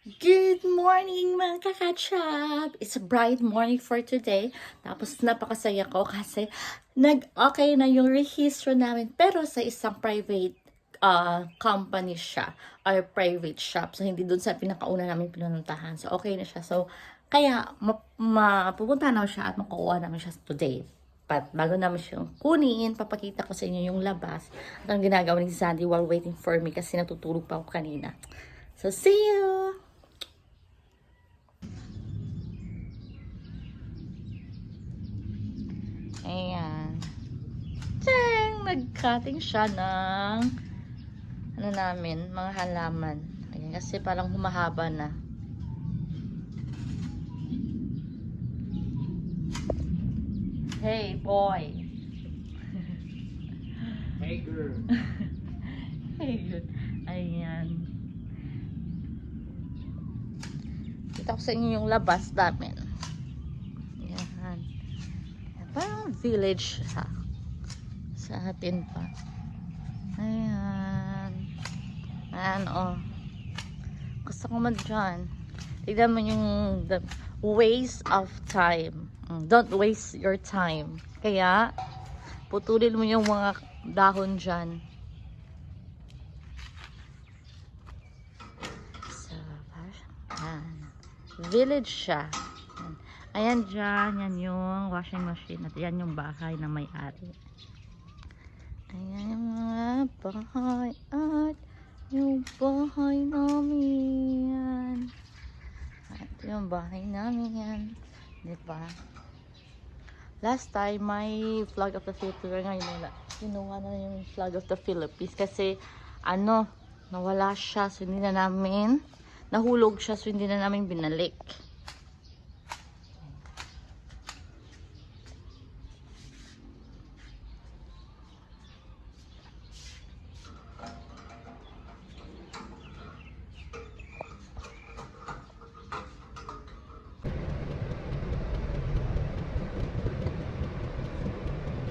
Good morning mga kakachap! It's a bright morning for today. Tapos napakasaya ko kasi nag-okay na yung rehistro namin pero sa isang private uh, company siya or private shop. So hindi dun sa pinakauna namin pinuntahan. So okay na siya. So kaya ma- mapupunta na siya at makukuha namin siya today. But bago namin siyang kunin, papakita ko sa inyo yung labas at ang ginagawa ni Sandy while waiting for me kasi natutulog pa ako kanina. So see you! Ayan. Teng! Nag-cutting siya ng ano namin, mga halaman. Ayan, kasi parang humahaba na. Hey, boy! Hey girl. Ayun. Ayan. Kita ko sa inyo yung labas namin. Ayan. Ayan. Parang village sa sa atin pa. Ayan. Ayan, oh. Gusto ko man dyan. Tignan mo yung the waste of time. Mm, Don't waste your time. Kaya, putulin mo yung mga dahon dyan. So, ayan. Village siya. Ayan dyan, yan yung washing machine. At yan yung bahay na may-ari. Ayan yung mga bahay. At yung bahay namin yan. At yung bahay namin yan. Diba? Last time, may flag of the Philippines. Ngayon, wala. Kinuha na yung flag of the Philippines. Kasi, ano, nawala siya. So, hindi na namin, nahulog siya. So, hindi na namin binalik.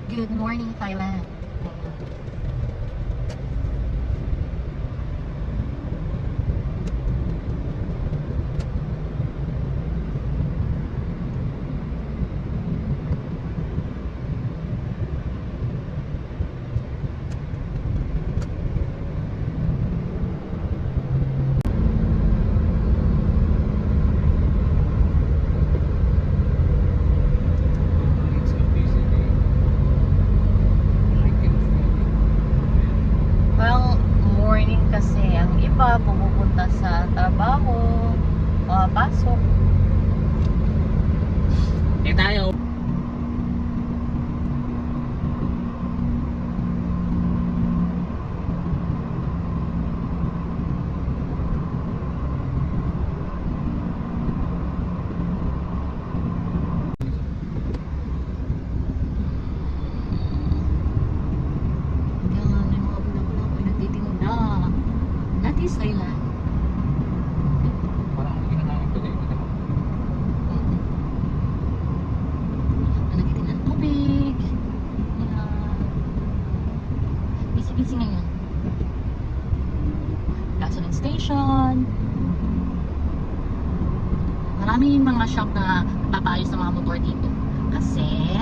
Good morning, Thailand. Station. Maraming mga shop na nagpapaayos ng mga motor dito. Kasi,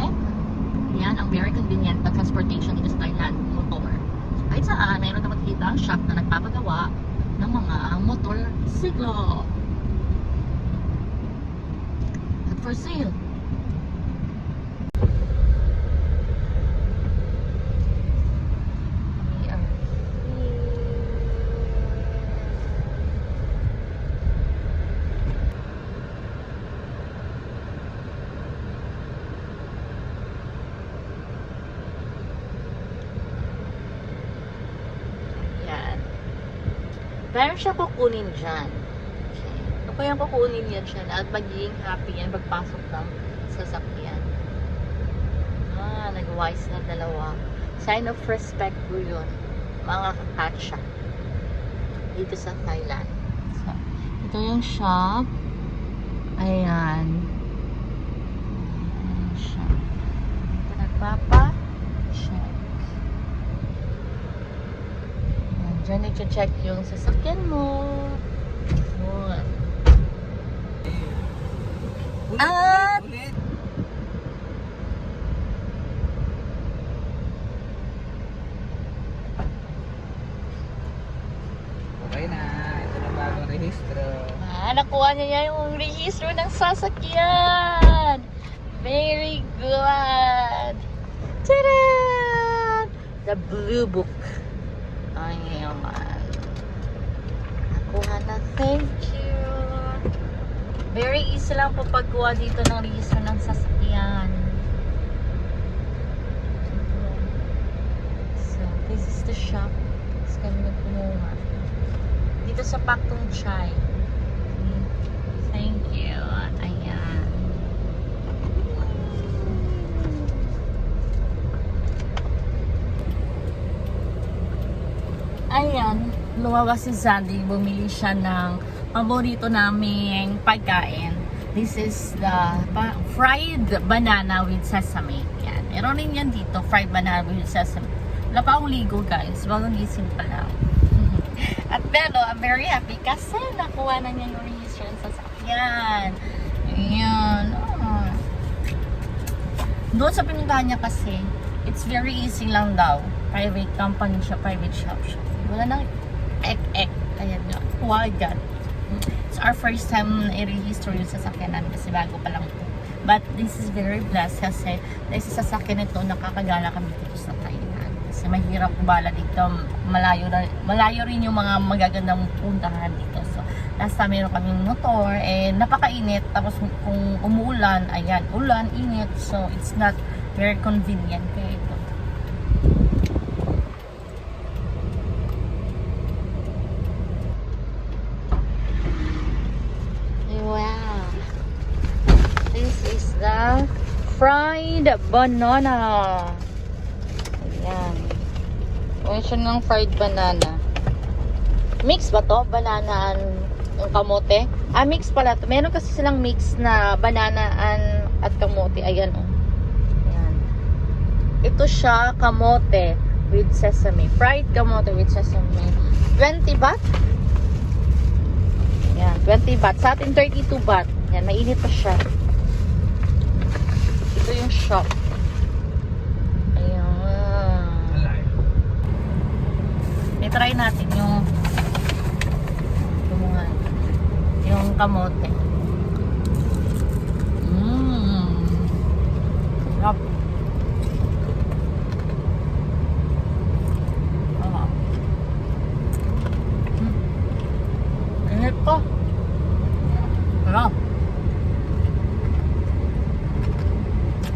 yan ang very convenient na transportation dito sa Thailand, motor. Kahit saan, mayroon ka makikita shop na nagpapagawa ng mga motor siglo. At for sale. Meron siya kukunin dyan. Okay. Ano kaya kukunin niya dyan at magiging happy yan pagpasok ng sasakyan. Ah, nag-wise na dalawa. Sign of respect po yun. Mga kakatsa. Dito sa Thailand. So, ito yung shop. Ayan. Ayan siya. Ito nagpapa. Check. Diyan nag-check yung sasakyan mo. Yun. At... Okay na. Ito na bagong rehistro. Ah, nakuha niya niya yung rehistro ng sasakyan. Very good. Tada! The Blue Book Thank you. Very easy lang po pagkuha dito ng rehistro ng sasakyan. So, this is the shop. Tapos kami nagkumuha. Dito sa Paktong Chai. Thank you. Ayan. Ayan. Lumabas si Sandy. Bumili siya ng paborito naming pagkain. This is the fried banana with sesame. Yan. Meron rin yan dito. Fried banana with sesame. Wala pa akong ligo guys. Bagang gising pa lang. At pero, I'm very happy kasi nakuha na niya yung register sa sasakyan. Ayan. Ah. Doon sa pinuntahan niya kasi, it's very easy lang daw. Private company siya, private shop siya. Wala nang ek-ek. Ayan nga. Why God? It's our first time na i-register yung sasakyan namin kasi bago pa lang. But this is very blessed kasi dahil sa sasakyan ito, nakakagala kami dito sa Thailand. Kasi mahirap bala dito, malayo, na, malayo rin yung mga magagandang puntahan dito. So, last time meron kaming motor, eh, napakainit. Tapos kung umuulan, ayan, ulan, init. So, it's not very convenient. Kaya ito. Wow. This fried banana. Ayan. Ayan siya ng fried banana. Mix ba to? Banana and yung kamote? Ah, mix pala to. Meron kasi silang mix na banana and at kamote. Ayan oh. Ayan. Ito siya kamote with sesame. Fried kamote with sesame. 20 baht? Yan, 20 baht. Sa atin, 32 baht. Yan, mainit pa siya. Ito yung shop. Ayan. I-try natin yung yung yung kamote. Mmm. Sarap. Ah. Mm. Init pa. Sarap.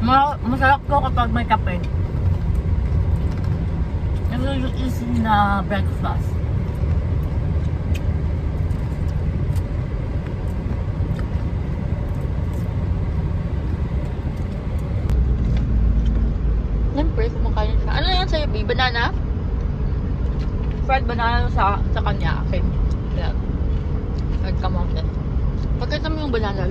Ma masarap to kapag may kape. Ito yung easy na breakfast. Siyempre, kumakain siya. Ano yan sa'yo, B? Banana? Fried banana sa sa kanya. Yan. Fried kamote. Pagkita mo yung banana.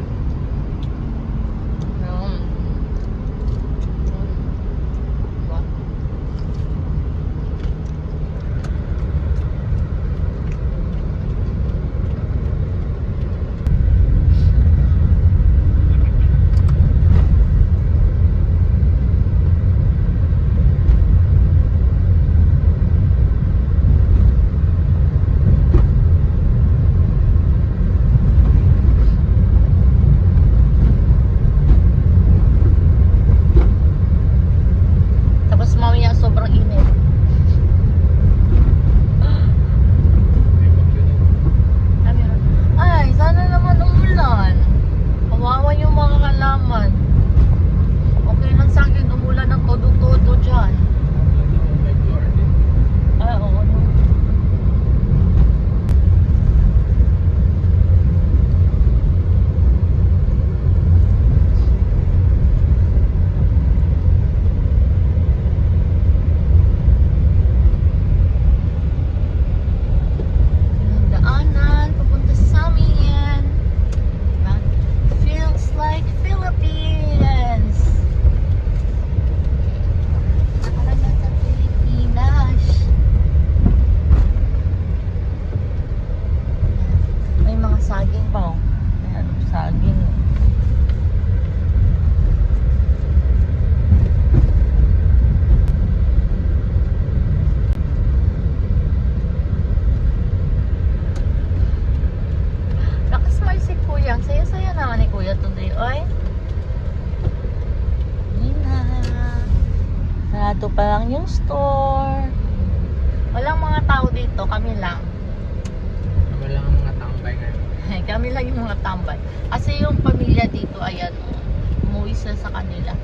Sa kanila.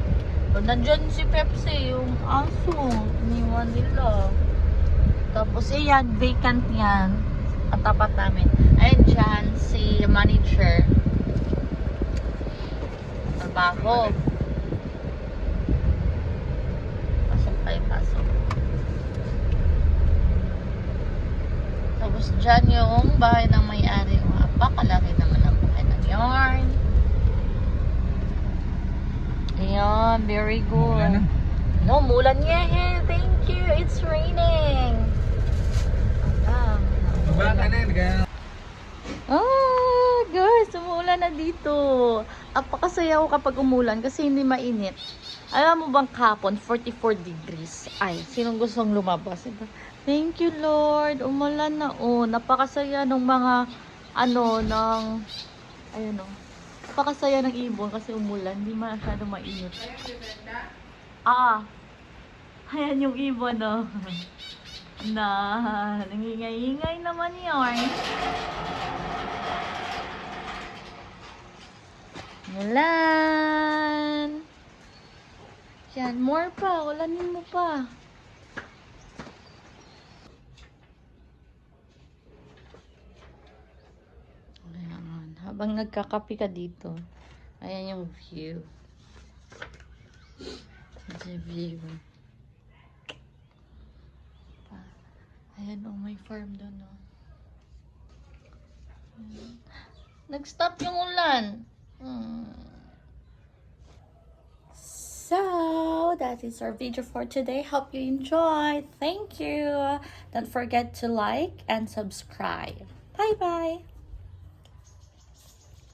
So, nandyan si Pepsi, yung aso, iniwan nila. Tapos, ayan, vacant yan. Ang tapat namin. Ayan dyan, si manager. Trabaho. Pasok tayo, pasok. Tapos dyan yung bahay ng may-ari. Napakalaki naman ang bahay ng yarn. Ayan, very good. Umulan na. No, mulan yeah, Thank you. It's raining. Ah, guys, umuulan na dito. Apakasaya ko kapag umulan kasi hindi mainit. Alam mo bang kapon, 44 degrees. Ay, sinong gustong lumabas? Thank you, Lord. Umulan na, oh. Napakasaya ng mga, ano, ng, ayun, oh. Napakasaya ng ibon kasi umulan. Hindi masyado mainit. Ah, ayan yung ibon, oh. na, nangingay-ingay naman yun. Ulan. Yan, more pa. Ulanin mo pa. Ayan. Habang nagkakapi ka dito, ayan yung view. The view. Pa- Ayan oh, may farm doon oh. Ayan. Nag-stop yung ulan. Hmm. So, that is our video for today. Hope you enjoyed. Thank you. Don't forget to like and subscribe. Bye bye.